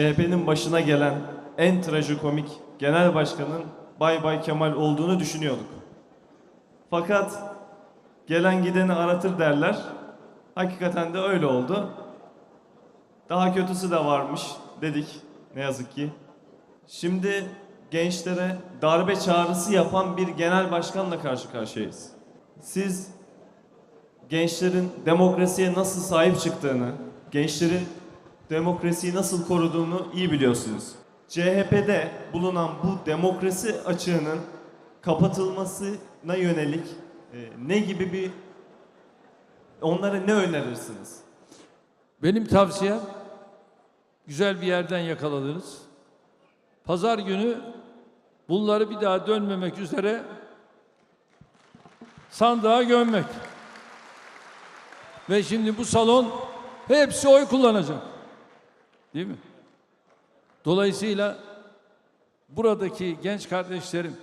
CHP'nin başına gelen en trajikomik genel başkanın Bay Bay Kemal olduğunu düşünüyorduk. Fakat gelen gideni aratır derler. Hakikaten de öyle oldu. Daha kötüsü de varmış dedik ne yazık ki. Şimdi gençlere darbe çağrısı yapan bir genel başkanla karşı karşıyayız. Siz gençlerin demokrasiye nasıl sahip çıktığını, gençlerin demokrasiyi nasıl koruduğunu iyi biliyorsunuz. CHP'de bulunan bu demokrasi açığının kapatılmasına yönelik e, ne gibi bir onlara ne önerirsiniz? Benim tavsiyem güzel bir yerden yakaladınız. Pazar günü bunları bir daha dönmemek üzere sandığa gömmek. Ve şimdi bu salon hepsi oy kullanacak. Değil mi? Dolayısıyla buradaki genç kardeşlerim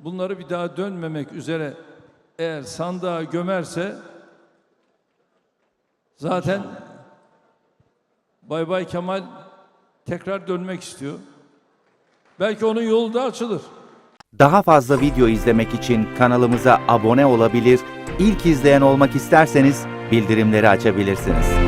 bunları bir daha dönmemek üzere eğer sandığa gömerse zaten Bay Bay Kemal tekrar dönmek istiyor. Belki onun yolu da açılır. Daha fazla video izlemek için kanalımıza abone olabilir, ilk izleyen olmak isterseniz bildirimleri açabilirsiniz.